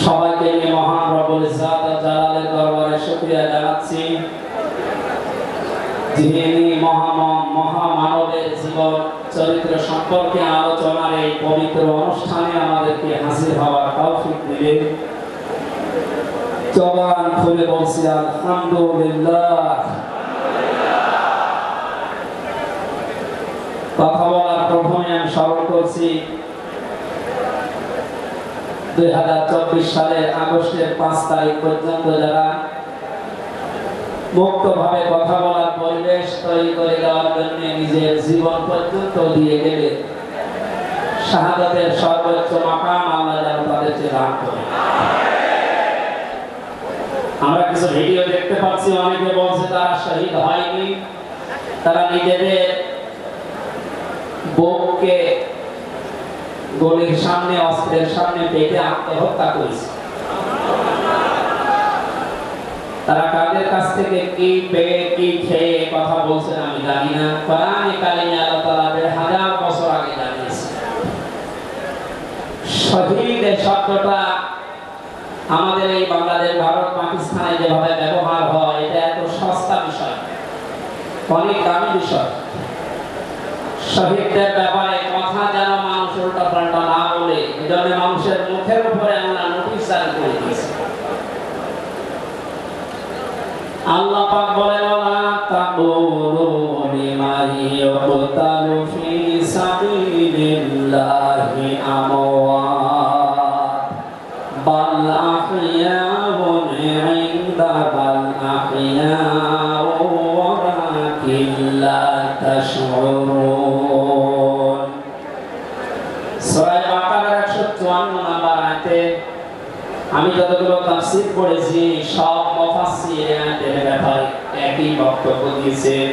সবাইকে নিয়ে মহান রব্বুল ইজ্জাত জালালের দরবারে শুকরিয়া জানাচ্ছি। যিনি মহামন মহামানবের জীবন, চরিত্র সম্পর্কে আলোচনার এই পবিত্র অনুষ্ঠানে আমাদেরকে হাজির হওয়ার তৌফিক দিলেন। জবান খুলে বলছি, আলহামদুলিল্লাহ। কথা বলার প্রথমে আমি স্মরণ করছি দুই হাজার চব্বিশ সালের আগস্টের পাঁচ তারিখ পর্যন্ত যারা মুক্তভাবে কথা বলার পরিবেশ তৈরি করে দেওয়ার জন্য নিজের জীবন পর্যন্ত দিয়ে গেলে শাহাদাতের সর্বোচ্চ মাকাম আল্লাহ যেন তাদেরকে দান করে। আমরা কিছু ভিডিও দেখতে পাচ্ছি, অনেকে বলছে তারা শহীদ হয়নি। তারা নিজেদের বউকে গলির সামনে অস্ত্রের সামনে পেটে আত্মহত্যা করেছে। তারা কাদের কাছ থেকে কি পেয়ে, কি খেয়ে কথা বলছেন আমি জানি না। কোরআনে কালিমে আল্লাহ তাআলা হাজার বছর আগে জানিয়েছে। শহীদ শব্দটা আমাদের এই বাংলাদেশ, ভারত, পাকিস্তানে যেভাবে ব্যবহার হয়, এটা এত সস্তা বিষয় অনেক দামি বিষয়। শহীদদের ব্যাপারে কথা যেন মানুষ উল্টা পাল্টা না বলে, এজন্য মানুষের মুখের উপরে আমরা নোটিশ জারি করে দিয়েছি। আল্লাহ পাক ফি সাবিলিল্লাহি আমওয়াত আমি যতগুলো তাফসীর পড়েছি, সব মুফাসসির আয়াতের ব্যাপারে একই বক্তব্য দিয়েছেন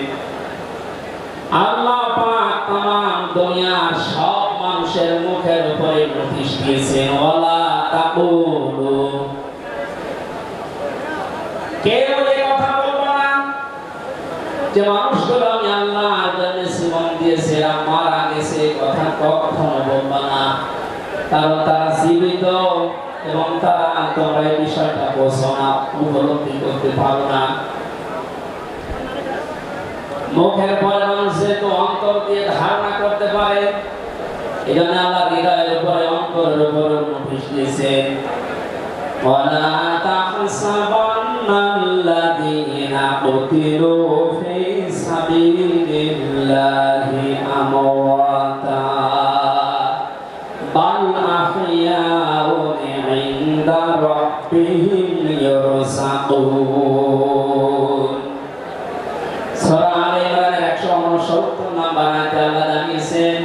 আল্লাহ পাক তাম দুনিয়ার সব মানুষের মুখের উপরে নোটিশ ওয়ালা তাকুলু। কেউ এই কথা বলব না। যে মানুষগুলো আমি জীবন দিয়েছে মারা গেছে কথা কখনো বলব না। কারণ তারা জীবিত। এবং তারা তোমরা এই বিষয়টা বোঝো না উপলব্ধি করতে পারো না মুখের পরে মানুষের তো অন্তর দিয়ে ধারণা করতে পারে এই জন্য আল্লাহ হৃদয়ের উপরে অন্তরের উপরে নোটিশ দিয়েছেন ولا تحسبن الذين قتلوا في سبيل الله أمواتا بل أحياء عند ربهم يرزقون সূরা আলে ইমরানের 169 নম্বর আয়াতে আল্লাহ জানিয়েছেন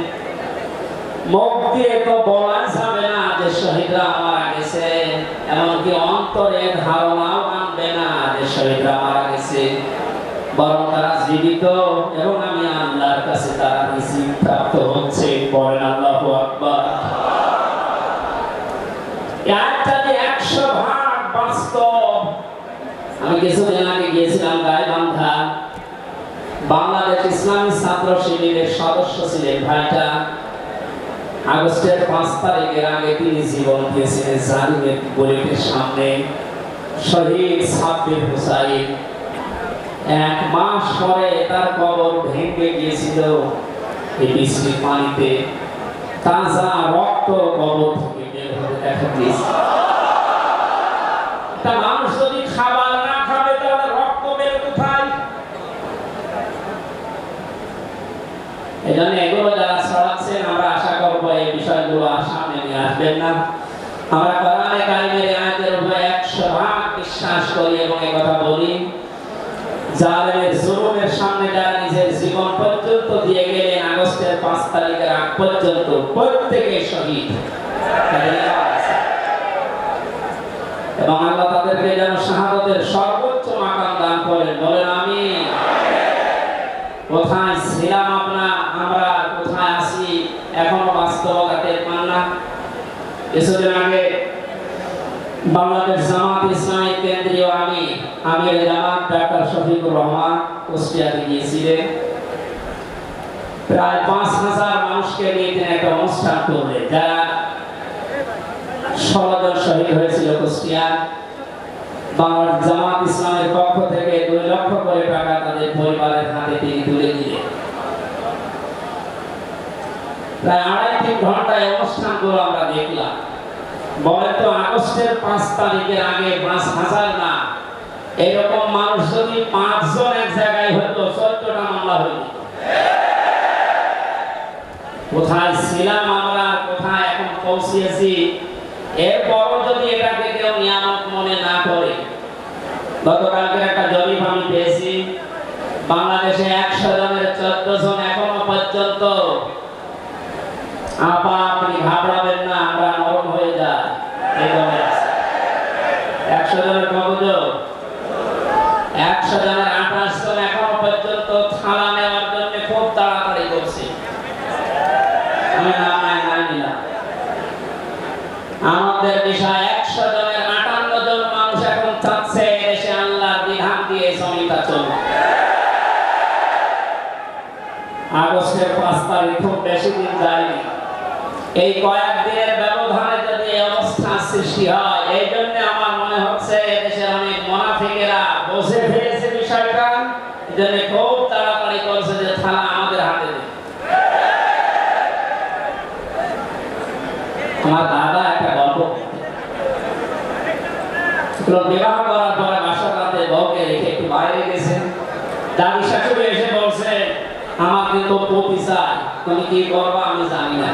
মুখ দিয়ে তো বলা যাবে না যে শহীদরা মারা গেছে এমনকি অন্তরে ধারণাও আনবে না যে শহীদরা মারা গেছে বরং তারা জীবিত এবং আমি আল্লাহর কাছে তারা রিসিভ প্রাপ্ত হচ্ছে পরে আল্লাহ ছিলেন ভাইটা, আগস্টের পাঁচ তারিখের আগে তিনি জীবন দিয়েছিলেন জালিমের বুলেটের সামনে। শহীদ সাব্বির হুসাইন এক মাস পরে তার কবর ভেঙে গিয়েছিল এই বৃষ্টির পানিতে। তাজা রক্ত কবর থেকে বের হতে দেখা দিয়েছে মানুষ যদি খাবার না খাবে, তাহলে রক্ত বের কোথায় এজন্য এগুলো যারা ছড়াচ্ছেন আমরা আশা করব এই বিষয়গুলো সামনে নিয়ে আসবেন না। আমরা কোরআনে কারিমের আয়াতের উপরে একশো ভাগ বিশ্বাস করি এবং এই কথা বলি। জালেমের জুলুমের সামনে যারা নিজের জীবন পর্যন্ত দিয়ে গেলেন, আগস্টের পাঁচ তারিখের আগ পর্যন্ত প্রত্যেকে শহীদ। এবং আল্লাহ তাদেরকে যেন শাহাদতের সর্বোচ্চ মাকাম দান করেন। বলেন আমি কোথায় ছিলাম আমরা আমরা কোথায় আছি এখনও বাস্তবতা টের পান না কিছুদিন আগে বাংলাদেশ জামাত ইসলামী কেন্দ্রীয় আমি আমির জামাত ডাক্তার শফিকুর রহমান কুষ্টিয়াতে গিয়েছিলেন। প্রায় পাঁচ হাজার মানুষকে নিয়ে তিনি একটা অনুষ্ঠান করলেন। যারা ষোলো শহীদ হয়েছিল কুষ্টিয়া বাংলার জামাত ইসলামের পক্ষ থেকে দুই লক্ষ করে টাকা তাদের পরিবারের হাতে তিনি তুলে দিলেন। প্রায় আড়াই তিন ঘন্টায় অনুষ্ঠানগুলো আমরা দেখলাম। বলে তো আগস্টের পাঁচ তারিখের আগে পাঁচ হাজার না। এরকম মানুষ যদি পাঁচজন এক জায়গায় হতো, চোদ্দটা মামলা হইত। কোথায় ছিলাম আমরা, কোথায় এখন পৌঁছিয়েছি এরপরও যদি এটাকে কেউ নিয়ামক মনে না করে গতকালকে একটা জরিপ আমি পেয়েছি। বাংলাদেশে একশো জনের চোদ্দ জন এখনও পর্যন্ত আপা, আপনি ঘাবড়াবেন না, আমরা নরম হয়ে যায় দলে একশো জনের কতজন একশো জনের আঠাশ জন এখনও পর্যন্ত থানা নেওয়ার জন্য খুব তাড়াতাড়ি করছে। আমি নাম নাই নাই নিলাম। আমাদের বিষয় একশো জনের আটান্ন জন মানুষ এখন চাচ্ছে এদেশে আল্লাহর বিধান দিয়ে জমিটা চলবে। আগস্টের পাঁচ তারিখ, খুব বেশি দিন যায়নি। এই কয়েকদিনের ব্যবধানে যদি অবস্থা সৃষ্টি হয়, এই জন্য আমার মনে হচ্ছে এদেশের অনেক মোনাফিকেরা বসে ফেলেছে বিষয়টা এই জন্য খুব তাড়াতাড়ি করছে যে, থানা আমাদের হাতে আমার দাদা একটা গল্প বিবাহ করার পরে বাসা রাতে বউকে রেখে একটু বাইরে গেছেন। দাদি শাশুড়ি এসে বলছে পতি চাই তুমি কি করবা আমি জানি না।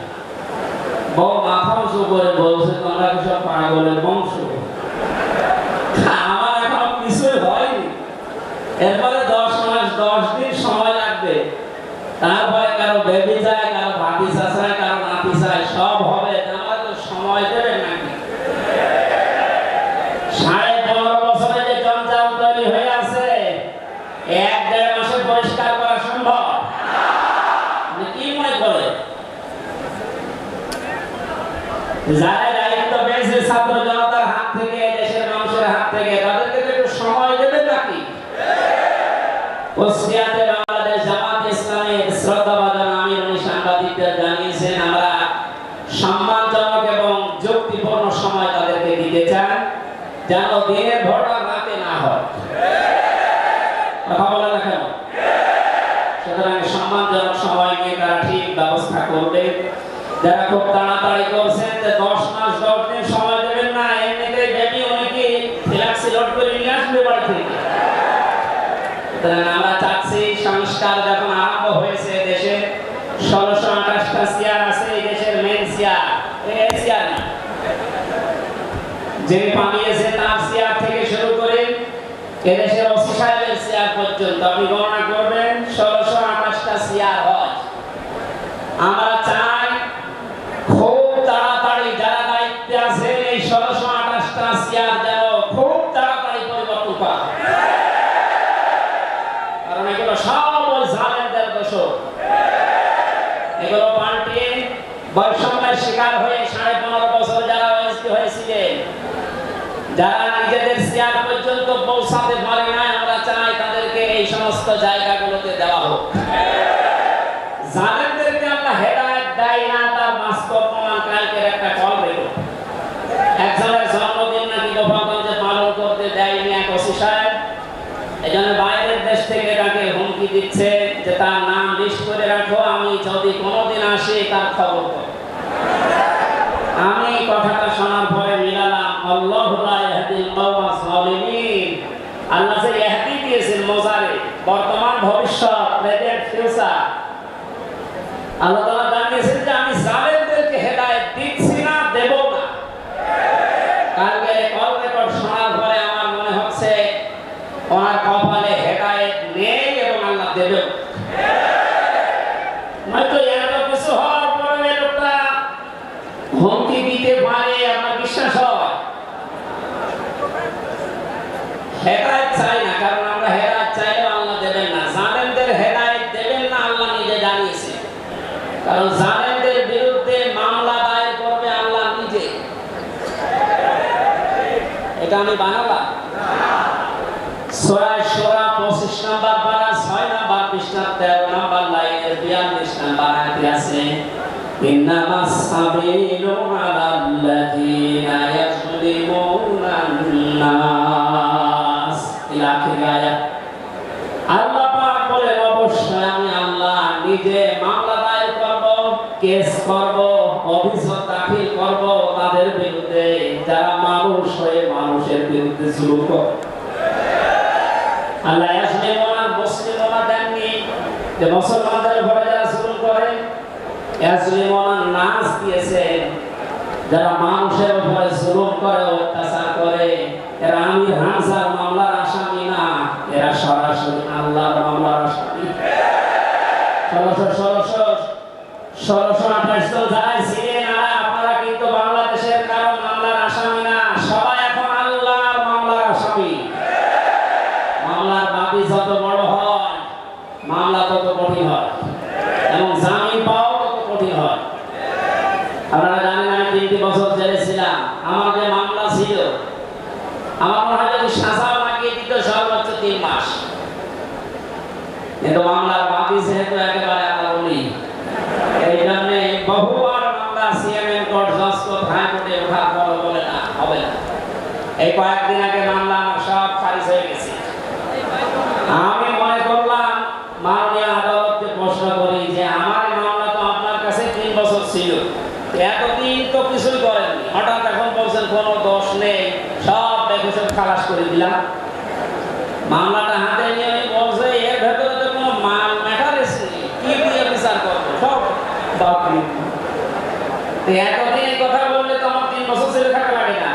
বউ মাথা করে বলছে তোমরা কি সব বংশ? আমার এখন কিছুই হয়নি। এরপরে দশ মাস দশ দিন সময় লাগবে তারপরে কারও বেবি যায় কারও ভাবি চাচায় কারও নাতি চায় সব হবে আমার তো সময় দেবে নাকি সাড়ে পনেরো বছরে যে জঞ্জাল তৈরি হয়ে আছে এক দেড় মাসে পরিষ্কার করা সম্ভব আপনি কি মনে করে যারা দায়িত্ব সময় দেবে নাকি? কুষ্টিয়াতে বাংলাদেশ জামাত ইসলামের শ্রদ্ধাভাজন আমির উনি সাংবাদিকদের জানিয়েছেন, আমরা সম্মানজনক এবং তারা ঠিক ব্যবস্থা করবে। যারা খুব তাড়াতাড়ি করছেন, যে দশ মাস দশ দিন সময় দেবেন না এমনিতে বেবি অনেকে ফ্ল্যাক্সি করে নিয়ে আসবে বাড়ি আমরা চাচ্ছি সংস্কার যখন আরম্ভ হয়েছে দেশে, ষোলোশো আঠাশটা চেয়ার আছে, এই দেশের মেন চেয়ার না। পালিয়েছে তার চেয়ার থেকে শুরু করে এদেশের ওসি সাহেবের চেয়ার পর্যন্ত। আপনি গণনা করবেন, ষোলোশো আঠাশটা চেয়ার হয়। আমরা চাই বৈষম্যের শিকার হয়ে সাড়ে পনেরো বছর যারা হয়েছিলেন, যারা নিজেদের চেয়ার পর্যন্ত পৌঁছাতে পারে না আমরা চাই তাদেরকে এই সমস্ত জায়গাগুলোতে দেওয়া হোক। জালেমদেরকে আমরা হেদায়েত দেয় না, তার বাস্তব প্রমাণ কালকের একটা কল রেখো। একজনের জন্মদিন নাকি গোপালগঞ্জে এই বাইরের দেশ থেকে তাকে হুমকি দিচ্ছে যে তার নাম লিস্ট করে রাখো, আমি যদি কোনোদিন আসি তার খবর আমি কথাটা শোনার পরে মিলালাম, আল্লাহ আল্লাহ যে দিয়েছেন মোজারে, বর্তমান ভবিষ্যৎ প্রেজেন্ট ফিউচার আল্লাহ ওনার কপালে হেদায়েত নেই এবং আল্লাহ দেবেন চাই না, কারণ আমরা হেদায়েত চাইলেও আল্লাহ দেবেন না। জালেমদের হেদায়েত দেবেন না, আল্লাহ নিজে জানিয়েছে। কারণ জালেমদের বিরুদ্ধে মামলা দায়ের করবে আল্লাহ নিজে। এটা আমি বানাবা সূরা শোরা 25 নাম্বার পারা 6 নাম্বার পৃষ্ঠা 13 নাম্বার লাইনের 42 নাম্বার আয়াতে আছে ইন্নামাস সাবিলু আলাল্লাযিনা ইয়াজলিমুনা নাস ইলা আখির আয়াত। আল্লাহ পাক বলেন, অবশ্যই আমি আল্লাহ দাখিল করব, তাদের বিরুদ্ধে যারা মানুষ হয়ে মানুষের বিরুদ্ধে জুলুম করে আল্লাহ ইয়াসলিমুনা মুসলিমুনা দেননি। যে মুসলমানদের উপরে যারা জুলুম করে ইয়াসলিমুনা নাস দিয়েছেন, যারা মানুষের উপরে জুলুম করে, অত্যাচার করে, এরা আমি হামজার মামলার আসামি না, এরা সরাসরি আল্লাহর মামলার আসামি। ষোলোশো ষোলোশো ষোলোশো আঠাশ জন যারা ছিলেন আর আপনারা কিন্তু বাংলাদেশের কারও মামলার আসামি না সবাই এখন আল্লাহর মামলার আসামি মামলার বাদী যত বড় হয় মামলা তত কঠিন হয় এবং জামিন পাওয়াও তত কঠিন হয় আপনারা জানেন আমি তিনটি বছর জেলে ছিলাম আমার যে মামলা ছিল। আমার মনে হয় যদি সাজা লাগিয়ে দিত সর্বোচ্চ তিন মাস। কিন্তু মামলার বাদী যেহেতু একেবারে আমার উনি এই জন্যে বহুবার মামলা সিএমএম কোর্ট জজ কোর্ট হাইকোর্টে ওঠার পর বলে না, হবে না। এই কয়েকদিন আগে মামলা সব খারিজ হয়ে গেছে। আমি মনে করলাম, মাননীয় আদালতকে প্রশ্ন করি যে, আমার মামলা তো আপনার কাছে তিন বছর ছিল। এতদিন তো কিছুই করেননি। হঠাৎ এখন বলছেন, কোনো দোষ নেই। সব দেখেছেন, খালাস করে দিলাম। মামলাটা হাতে নিয়ে বলছে, এর ভেতরে তো কোনো মাল ম্যাটারেস নেই। কি দিয়ে বিচার করব? সব বাপরে এতদিন কথা বললে তো আমার তিন বছর ছেলে থাকা লাগে না।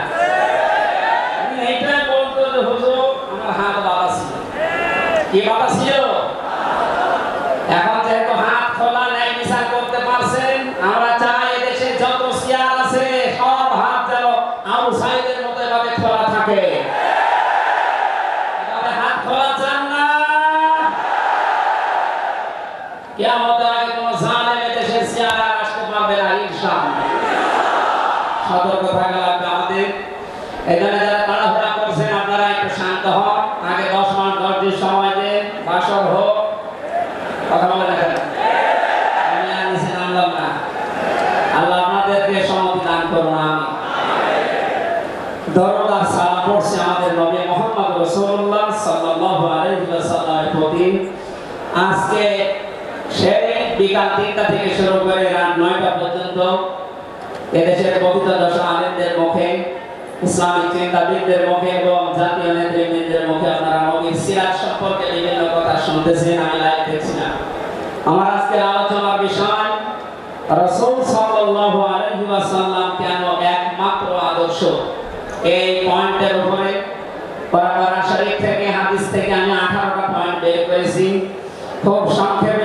আমি এইটাই বলতো যে, হুজুর, আমার হাত বাবা ছিল। কি বাবা ছিল? বিকাল তিনটা থেকে শুরু করে রাত নয়টা পর্যন্ত এদেশের পবিত্র দশা আলেমদের মুখে, ইসলামিক চিন্তাবিদদের মুখে এবং জাতীয় নেতৃবৃন্দের মুখে আপনারা নবীর সিরাজ সম্পর্কে বিভিন্ন কথা শুনতেছেন, আমি লাইভ দেখছিলাম। আমার আজকের আলোচনার বিষয়, রাসূল সাল্লাল্লাহু আলাইহি ওয়াসাল্লাম কেন একমাত্র আদর্শ? এই পয়েন্টের উপরে শরীফ থেকে হাদিস থেকে আমি 18টা পয়েন্ট বের করেছি। খুব সংক্ষেপে